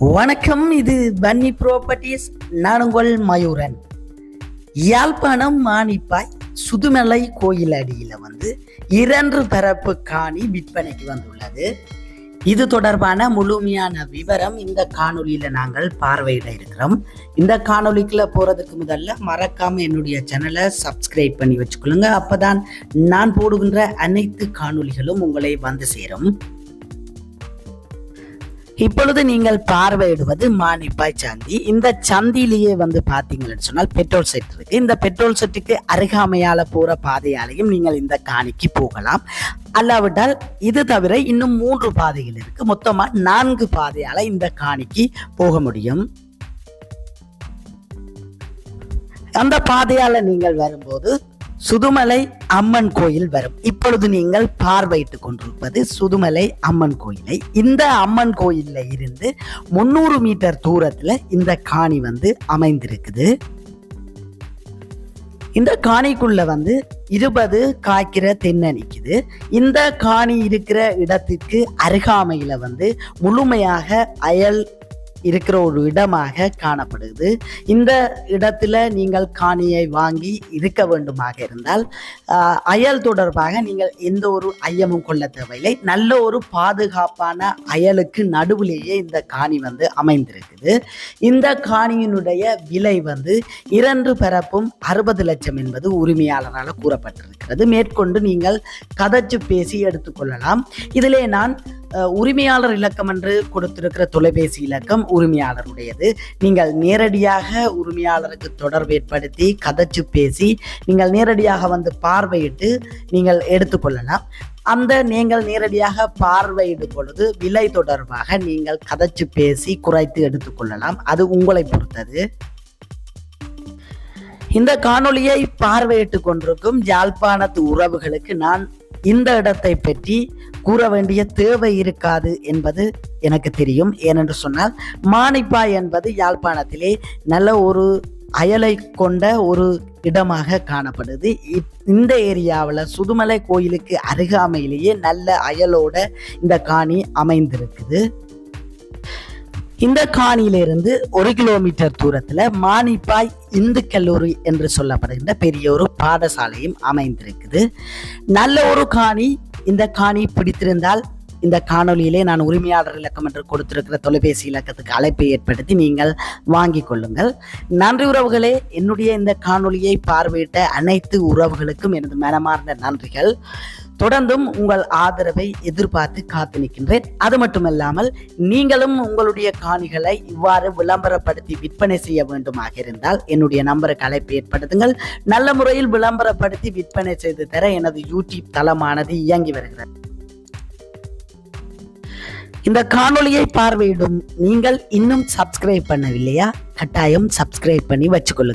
வணக்கம் இது பன்னி ப்ராப்பர்ட்டிஸ் நான் உங்கள் மயூரன். யாழ்ப்பாணம் மானிப்பாய் சுதுமலை கோயில் அடியில் வந்து இரண்டு தரப்பு காணி விற்பனைக்கு வந்துள்ளது. இது தொடர்பான முழுமையான விவரம் இந்த காணொலியில் நாங்கள் பார்வையிட இருக்கிறோம். இந்த காணொலிக்குள்ள போகிறதுக்கு முதல்ல மறக்காமல் என்னுடைய சேனலை சப்ஸ்கிரைப் பண்ணி வச்சுக்கொள்ளுங்க. அப்பதான் நான் போடுகின்ற அனைத்து காணொளிகளும் உங்களை வந்து சேரும். இப்பொழுது நீங்கள் பார்வையிடுவது மானிப்பாய் சந்தி. இந்த சந்தியிலேயே வந்து பார்த்தீங்கன்னு சொன்னால் பெட்ரோல் செட் இருக்கு. இந்த பெட்ரோல் செட்டுக்கு அருகாமையால போற பாதையாலையும் நீங்கள் இந்த காணிக்கு போகலாம். அல்லாவிட்டால் இது தவிர இன்னும் மூன்று பாதைகள் இருக்கு. மொத்தமா நான்கு பாதையால இந்த காணிக்கு போக முடியும். அந்த பாதையால நீங்கள் வரும்போது சுதுமலை அம்மன் கோயில் வரும். இப்பொழுது நீங்கள் பார்வையிட்டுக் கொண்டிருப்பது சுதுமலை அம்மன் கோயிலை. இந்த அம்மன் கோயில்ல இருந்து முன்னூறு மீட்டர் தூரத்துல இந்த காணி வந்து அமைந்திருக்குது. இந்த காணிக்குள்ள வந்து இருபது காய்க்கிற தென்னை நிற்குது இந்த காணி இருக்கிற இடத்திற்கு அருகாமையில் வந்து முழுமையாக அயல் இருக்கிற ஒரு இடமாக காணப்படுது. இந்த இடத்துல நீங்கள் காணியை வாங்கி இருக்க வேண்டுமாக இருந்தால் அயல் தொடர்பாக நீங்கள் எந்த ஒரு ஐயமும் கொள்ள தேவையில்லை. நல்ல ஒரு பாதுகாப்பான அயலுக்கு நடுவிலேயே இந்த காணி வந்து அமைந்திருக்குது. இந்த காணியினுடைய விலை வந்து இரண்டு பரப்பும் அறுபது லட்சம் என்பது உரிமையாளரால் கூறப்பட்டிருக்கிறது. மேற்கொண்டு நீங்கள் கதைச்சு பேசி எடுத்துக்கொள்ளலாம் இதிலே நான் உரிமையாளர் இலக்கம் என்று கொடுத்திருக்கிற தொலைபேசி இலக்கம் உரிமையாளருடையது. நீங்கள் நேரடியாக உரிமையாளருக்கு தொடர்பு ஏற்படுத்தி கதைச்சு பேசி நீங்கள் நேரடியாக வந்து பார்வையிட்டு நீங்கள் எடுத்துக்கொள்ளலாம் அந்த நீங்கள் நேரடியாக பார்வையிடும் பொழுது விலை தொடர்பாக நீங்கள் கதைச்சு பேசி குறைத்து எடுத்துக்கொள்ளலாம் அது உங்களை பொறுத்தது. இந்த காணொளியை பார்வையிட்டு கொண்டிருக்கும் யாழ்ப்பாணத்து உறவுகளுக்கு நான் இந்த இடத்தை பற்றி கூற வேண்டிய தேவை இருக்காது என்பது எனக்கு தெரியும். ஏனென்று சொன்னால் மானிப்பாய் என்பது யாழ்ப்பாணத்திலே நல்ல ஒரு அயலை கொண்ட ஒரு இடமாக காணப்படுது. இந்த ஏரியாவில் சுதுமலை கோயிலுக்கு அருகாமையிலேயே நல்ல அயலோட இந்த காணி அமைந்திருக்குது. இந்த காணியிலிருந்து ஒரு கிலோமீட்டர் தூரத்தில் மானிப்பாய் இந்து கல்லூரி என்று சொல்லப்படுகின்ற பெரிய ஒரு பாடசாலையும் அமைந்திருக்குது. நல்ல ஒரு காணி இந்த காணி பிடித்திருந்தால் இந்த காணொலியிலே நான் உரிமையாளர் இலக்கம் என்று கொடுத்திருக்கிற தொலைபேசி இலக்கத்துக்கு அழைப்பை ஏற்படுத்தி நீங்கள் வாங்கிக் கொள்ளுங்கள். நன்றி உறவுகளே என்னுடைய இந்த காணொளியை பார்வையிட்ட அனைத்து உறவுகளுக்கும் எனது மனமார்ந்த நன்றிகள். தொடர்ந்தும் உங்கள் ஆதரவை எதிர்பார்த்து காத்து நிற்கின்றேன். அது மட்டுமல்லாமல் நீங்களும் உங்களுடைய காணிகளை இவ்வாறு விளம்பரப்படுத்தி விற்பனை செய்ய வேண்டுமாக இருந்தால் என்னுடைய நம்பருக்கு அழைப்பு ஏற்படுத்துங்கள். நல்ல முறையில் விளம்பரப்படுத்தி விற்பனை செய்து தர எனது யூடியூப் தளமானது இயங்கி வருகிறது. இந்த காணொலியை பார்வையிடும் நீங்கள் இன்னும் சப்ஸ்கிரைப் பண்ணவில்லையா? கட்டாயம் சப்ஸ்கிரைப் பண்ணி வச்சுக்கொள்ளுங்க